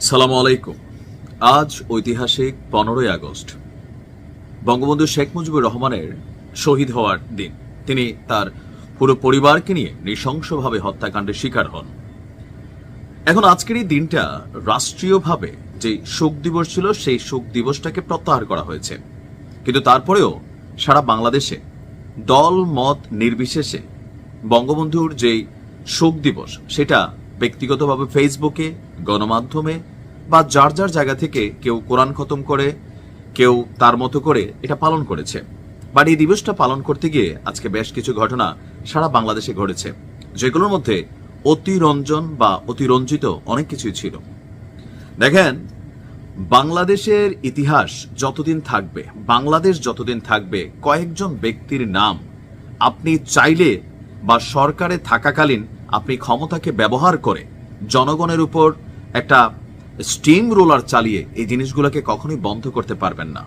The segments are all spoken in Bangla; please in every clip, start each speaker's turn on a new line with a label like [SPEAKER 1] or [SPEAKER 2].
[SPEAKER 1] সালাম আলাইকুম। আজ ঐতিহাসিক পনেরোই আগস্ট। বঙ্গবন্ধু শেখ মুজিবুর রহমানের শহীদ হওয়ার দিন। তিনি তার পুরো পরিবারকে নিয়ে নৃশংসভাবে হত্যাকাণ্ডের শিকার হন। এখন আজকের এই দিনটা রাষ্ট্রীয়ভাবে যে শোক দিবস ছিল, সেই শোক দিবসটাকে প্রত্যাহার করা হয়েছে। কিন্তু তারপরেও সারা বাংলাদেশে দল, মত নির্বিশেষে বঙ্গবন্ধুর যেই শোক দিবস, সেটা ব্যক্তিগতভাবে ফেসবুকে গণমাধ্যমে বা যার যার জায়গা থেকে কেউ কোরআন খতম করে, কেউ তার মতো করে এটা পালন করেছে। বাট এই দিবসটা পালন করতে গিয়ে আজকে বেশ কিছু ঘটনা সারা বাংলাদেশে ঘটেছে, যেগুলোর মধ্যে অতিরঞ্জন বা অতিরঞ্জিত অনেক কিছুই ছিল। দেখেন, বাংলাদেশের ইতিহাস যতদিন থাকবে, বাংলাদেশ যতদিন থাকবে, কয়েকজন ব্যক্তির নাম আপনি চাইলে বা সরকারে থাকাকালীন আপনি ক্ষমতাকে ব্যবহার করে জনগণের উপর একটা স্টিম রোলার চালিয়ে এই জিনিসগুলোকে কখনোই বন্ধ করতে পারবেন না।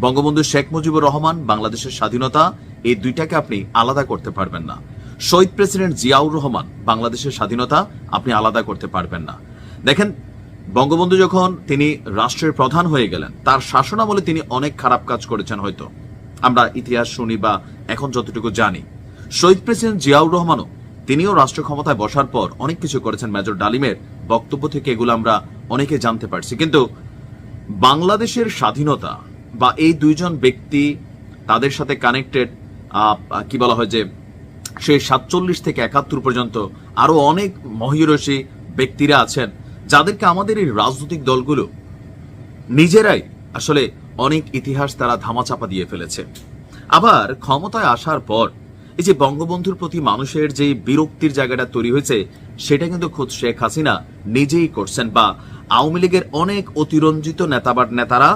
[SPEAKER 1] বঙ্গবন্ধু শেখ মুজিবুর রহমান, বাংলাদেশের স্বাধীনতা, এই দুইটাকে আপনি আলাদা করতে পারবেন না। শহীদ প্রেসিডেন্ট জিয়াউর রহমান, বাংলাদেশের স্বাধীনতা, আপনি আলাদা করতে পারবেন না। দেখেন, বঙ্গবন্ধু যখন তিনি রাষ্ট্রের প্রধান হয়ে গেলেন, তার শাসনামলে তিনি অনেক খারাপ কাজ করেছেন হয়তো। আমরা ইতিহাস শুনি বা এখন যতটুকু জানি। শহীদ প্রেসিডেন্ট জিয়াউর রহমানও তিনিও রাষ্ট্র ক্ষমতায় বসার পর অনেক কিছু করেছেন। মেজর ডালিমের বক্তব্য থেকে এগুলো আমরা অনেকে জানতে পারছি। কিন্তু বাংলাদেশের স্বাধীনতা বা এই দুইজন ব্যক্তি তাদের সাথে কানেক্টেড কি বলা হয় যে সেই সাতচল্লিশ থেকে একাত্তর পর্যন্ত আরও অনেক মহিরসী ব্যক্তিরা আছেন, যাদেরকে আমাদের এই রাজনৈতিক দলগুলো নিজেরাই আসলে অনেক ইতিহাস তারা ধামাচাপা দিয়ে ফেলেছে। আবার ক্ষমতায় আসার পর এই যে বঙ্গবন্ধুর প্রতি মানুষের যে বিরক্তির জায়গাটা তৈরি হয়েছে সেটা কিন্তু খোদ শেখ হাসিনা নিজেই করছেন বা আওয়ামী লীগের অনেক অতিরঞ্জিত নেতাবার নেতারা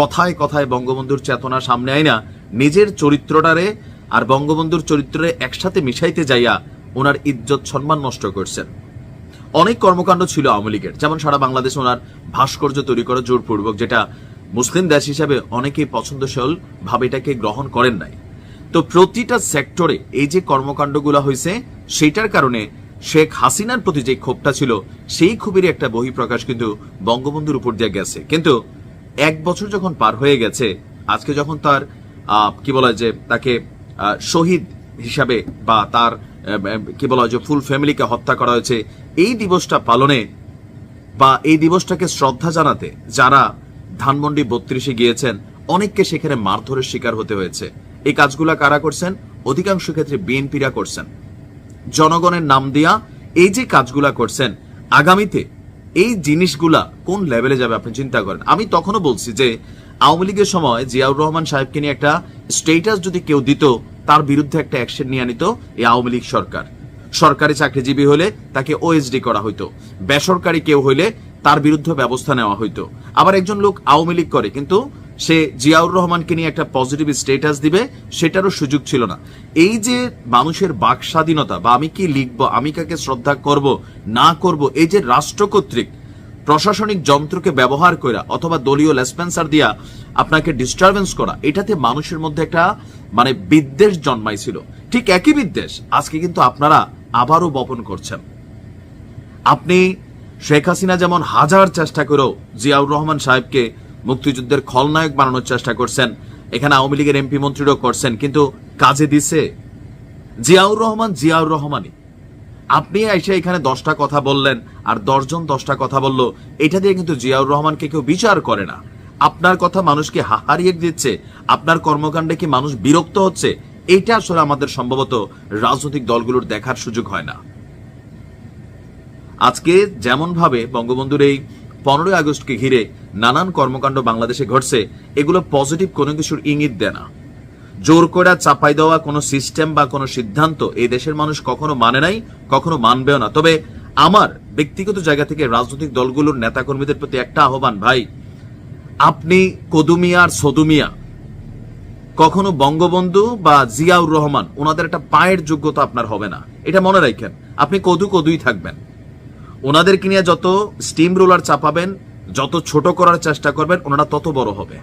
[SPEAKER 1] কথায় কথায় বঙ্গবন্ধুর চেতনা সামনে আয় না নিজের চরিত্রটারে আর বঙ্গবন্ধুর চরিত্রে একসাথে মিশাইতে যাইয়া ওনার ইজ্জত সম্মান নষ্ট করছেন। অনেক কর্মকাণ্ড ছিল আওয়ামী লীগের। যেমন সারা বাংলাদেশে ওনার ভাস্কর্য তৈরি করা জোরপূর্বক, যেটা মুসলিম দেশ হিসাবে অনেকেই পছন্দশীল ভাবে এটাকে গ্রহণ করেন নাই। তো প্রতিটা সেক্টরে এই যে কর্মকাণ্ডগুলো হয়েছে সেটার কারণে শেখ হাসিনার প্রতি যে ক্ষোভটা ছিল, সেই ক্ষোভেরই একটা বহিঃপ্রকাশ কিন্তু বঙ্গবন্ধুর উপর দিয়ে গেছে। কিন্তু এক বছর যখন পার হয়ে গেছে, আজকে যখন তার কি বলা যে, তাকে শহীদ হিসাবে বা তার কি বলা হয় যে, ফুল ফ্যামিলিকে হত্যা করা হয়েছে, এই দিবসটা পালনে বা এই দিবসটাকে শ্রদ্ধা জানাতে যারা ধানমন্ডি বত্রিশে গিয়েছেন, অনেককে সেখানে মারধরের শিকার হতে হয়েছে। এই কাজগুলা কারা করছেন? অধিকাংশ ক্ষেত্রে বিএনপিরা করছেন। জনগণের নাম দিয়া এই যে কাজগুলা করছেন, আগামীতে এই জিনিসগুলা কোন লেভেলে যাবে আপনি চিন্তা করেন? আমি তখনও বলছি যে আওয়ামী লীগের সময় জিয়াউর রহমান সাহেবকে নিয়ে একটা স্টেটাস যদি কেউ দিত, তার বিরুদ্ধে একটা অ্যাকশন নিয়ে নিত এই আওয়ামী লীগ সরকার। সরকারি চাকরিজীবী হলে তাকে ওএসডি করা হইতো। বেসরকারি কেউ হইলে তার বিরুদ্ধে ব্যবস্থা নেওয়া হইতো। আবার একজন লোক আওয়ামী লীগ করে, কিন্তু সে জিয়াউর রহমানকে নিয়ে একটা পজিটিভ স্টেটাস দিবে, সেটারও সুযোগ ছিল না। এই যে মানুষের বাক স্বাধীনতা, বা আমি কি লিখব, আমি কাকে শ্রদ্ধা করব, না করব, এই যে রাষ্ট্র কর্তৃক প্রশাসনিক যন্ত্রকে ব্যবহার করা অথবা দলীয় লেসপেন্সার দিয়া আপনাকে ডিস্টারবেন্স করা, এটাতে মানুষের মধ্যে একটা মানে বিদ্বেষ জন্মাইছিল। ঠিক একই বিদ্বেষ, আজকে কিন্তু আপনারা আবারও বপন করছেন। আপনি শেখ হাসিনা যেমন হাজার চেষ্টা করেও জিয়াউর রহমান সাহেবকে মুক্তিযুদ্ধের খলনায়ক বানানোর চেষ্টা করছেন। এখানে আওয়ামী লীগের এমপি মন্ত্রীরাও করছেন, কিন্তু কাজে দিছে জিয়াউর রহমান, জিয়াউর রহমানই। আপনি এসে এখানে দশটা কথা বললেন আর দশজন দশটা কথা বলল, এটা দিয়ে কিন্তু জিয়াউর রহমানকে কেউ বিচার করে না। আপনার কথা মানুষকে হাহারিয়ে দিচ্ছে, আপনার কর্মকাণ্ডে কি মানুষ বিরক্ত হচ্ছে? এটা আসলে আমাদের সম্ভবত রাজনৈতিক দলগুলোর দেখার সুযোগ হয় না। আজকে যেমন ভাবে বঙ্গবন্ধুর এই পনেরোই আগস্টকে ঘিরে নানান কর্মকাণ্ড বাংলাদেশে ঘটছে, এগুলো পজিটিভ কোনো কিছুর ইঙ্গিত দেয় না। জোর করে চাপাই দেওয়া কোনো সিস্টেম বা কোনো সিদ্ধান্ত এই দেশের মানুষ কখনো মানে নাই, কখনো মানবেও না। তবে আমার ব্যক্তিগত জায়গা থেকে রাজনৈতিক দলগুলোর নেতাকর্মীদের প্রতি একটা আহ্বান, ভাই, আপনি কদুমিয়া আর সদুমিয়া, কখনো বঙ্গবন্ধু বা জিয়াউর রহমান, ওনাদের একটা পায়ের যোগ্যতা আপনার হবে না। এটা মনে রাখেন, আপনি কদু কদুই থাকবেন। ওনাদেরকে নিয়ে যত স্টিম রোলার চাপাবেন যত ছোট করার চেষ্টা করবেন, ওনারা তত বড় হবে।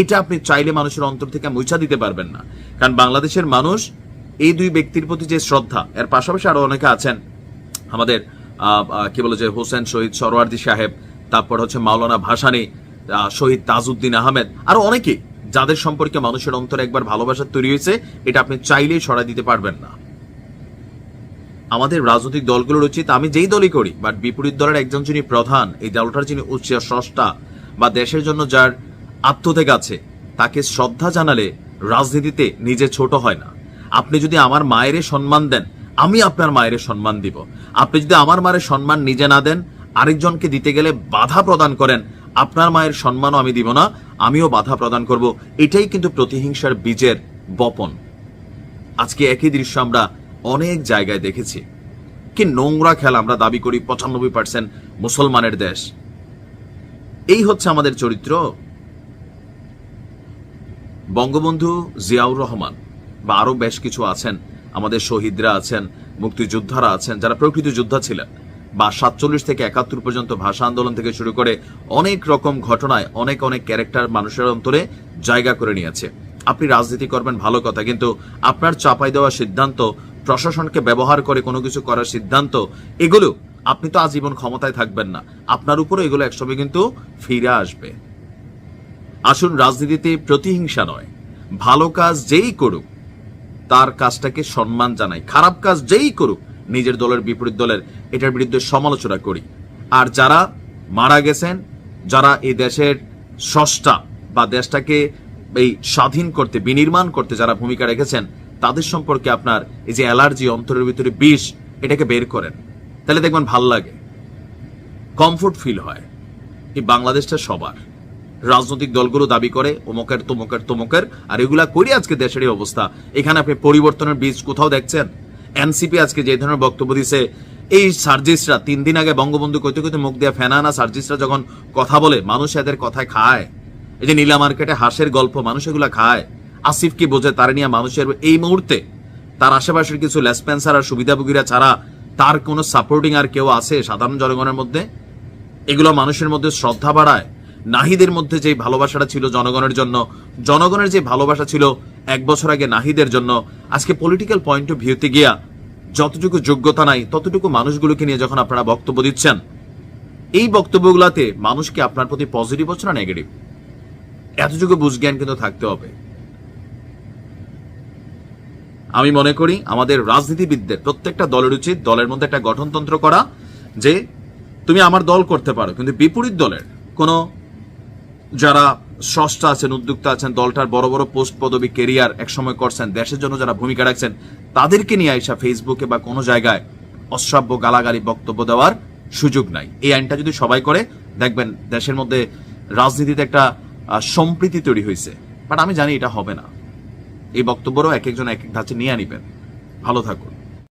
[SPEAKER 1] এটা আপনি চাইলে মানুষের অন্তর থেকে মুছা দিতে পারবেন না। কারণ বাংলাদেশের মানুষ, এই দুই ব্যক্তির প্রতি যে শ্রদ্ধা, এর পাশাপাশি আরও অনেকে আছেন, আমাদের কি বলে যে হোসেন শহীদ সরওয়ার্দি সাহেব, তারপর হচ্ছে মাওলানা ভাসানী শহীদ তাজউদ্দিন আহমেদ, আরও অনেকে, যাদের সম্পর্কে মানুষের অন্তরে একবার ভালোবাসা তৈরি হয়েছে, এটা আপনি চাইলেই সরাই দিতে পারবেন না। আমাদের রাজনৈতিক দলগুলোর উচিত, আমি যেই দলই করি বাট বিপরীত দলের একজন যিনি প্রধান, এই দলটার যিনি উচ্চ স্রষ্টা, বা দেশের জন্য যার আত্মত্যাগ আছে, তাকে শ্রদ্ধা জানালে রাজনীতিতে নিজে ছোট হয় না। আপনি যদি আমার মায়ের সম্মান দেন, আমি আপনার মায়ের সম্মান দিব। আপনি যদি আমার মায়ের সম্মান নিজে না দেন, আরেকজনকে দিতে গেলে বাধা প্রদান করেন, আপনার মায়ের সম্মানও আমি দিব না, আমিও বাধা প্রদান করব। এটাই কিন্তু প্রতিহিংসার বীজের বপন। আজকে একই দৃশ্য আমরা অনেক জায়গায় দেখেছি। কি নোংরা খেলা আমরা দাবি করি পঁচানব্বই পার্সেন্ট মুসলমানের দেশ। এই হচ্ছে আমাদের চরিত্র। বঙ্গবন্ধু জিয়াউর রহমান বা আরও বেশ কিছু আছেন, আমাদের শহীদরা আছেন, মুক্তিযোদ্ধারা আছেন, যারা প্রকৃত যোদ্ধা ছিলেন বা সাতচল্লিশ থেকে একাত্তর পর্যন্ত ভাষা আন্দোলন থেকে শুরু করে অনেক রকম ঘটনায় অনেক অনেক ক্যারেক্টার মানুষের অন্তরে জায়গা করে নিয়েছে। আপনি রাজনীতি করবেন ভালো কথা, কিন্তু আপনার চাপাই দেওয়া সিদ্ধান্ত প্রশাসনকে ব্যবহার করে কোনো কিছু করার সিদ্ধান্ত, এগুলো আপনি তো আজীবন ক্ষমতায় থাকবেন না। আপনার উপরে এগুলো একসময় কিন্তু ফিরে আসবে। আসুন, রাজনীতিতে প্রতিহিংসা নয়। ভালো কাজ যেই করুক, তার কাজটাকে সম্মান জানাই। খারাপ কাজ যেই করুক, নিজের দলের বিপরীত দলের, এটার বিরুদ্ধে সমালোচনা করি। আর যারা মারা গেছেন, যারা এই দেশের স্রষ্টা বা দেশটাকে এই স্বাধীন করতে, বিনির্মাণ করতে যারা ভূমিকা রেখেছেন তাদের সম্পর্কে আপনার এই যে অ্যালার্জি, অন্তরের ভিতরে বিষ, এটাকে বের করেন। তাহলে দেখবেন ভালো লাগে। কমফোর্ট ফিল হয়। এই বাংলাদেশটা সবার। রাজনৈতিক দলগুলো দাবি করে, অমুকের, তমুকের তমুকের, আর এগুলা করি আজকে দেশের এই অবস্থা। এখানে আপনি পরিবর্তনের বীজ কোথাও দেখছেন? এনসিপি আজকে যে ধরনের বক্তব্য দিছে, এই সার্জিসরা তিন দিন আগে বঙ্গবন্ধু কইতে কইতে মুখ দিয়ে ফেনা না সার্জিসরা যখন কথা বলে, মানুষ এদের কথায় খায়। এই যে নীলা মার্কেটে হাঁসের গল্প, মানুষ এগুলা খায়। আসিফ কি বোঝে তার নিয়ে মানুষের এই মুহূর্তে তার আশেপাশের কিছু লেসপেন্সার আর সুবিধাভোগীরা ছাড়া তার কোনো সাপোর্টিং আর কেউ আছে সাধারণ জনগণের মধ্যে? এগুলো মানুষের মধ্যে শ্রদ্ধা বাড়ায়, নাহিদের মধ্যে যে ভালোবাসাটা ছিল জনগণের জন্য, জনগণের যে ভালোবাসা ছিল এক বছর আগে নাহিদের জন্য, আজকে পলিটিক্যাল পয়েন্ট অফ ভিউতে গিয়া যতটুকু যোগ্যতা নাই, ততটুকু মানুষগুলোকে নিয়ে যখন আপনারা বক্তব্য দিচ্ছেন, এই বক্তব্যগুলোতে মানুষকে আপনার প্রতি পজিটিভ হচ্ছে না নেগেটিভ এতটুকু বুঝ জ্ঞান কিন্তু থাকতে হবে। আমি মনে করি আমাদের রাজনীতিবিদদের, প্রত্যেকটা দলের উচিত দলের মধ্যে একটা গঠনতন্ত্র করা যে তুমি আমার দল করতে পারো, কিন্তু বিপরীত দলের কোনো যারা স্রষ্টা আছেন, উদ্যোক্তা আছেন, দলটার বড় বড় পোস্ট পদবি, কেরিয়ার একসময় করছেন, দেশের জন্য যারা ভূমিকা রাখছেন, তাদেরকে নিয়ে আইসা ফেসবুকে বা কোনো জায়গায় অশ্রাব্য গালাগালি, বক্তব্য দেওয়ার সুযোগ নাই। এই আইনটা যদি সবাই করে, দেখবেন দেশের মধ্যে রাজনীতিতে একটা সম্প্রীতি তৈরি হয়েছে। বাট আমি জানি এটা হবে না। এই বক্তব্যরও এক একজন এক এক ধাঁচে নিয়ে আনিবেন। ভালো থাকুন।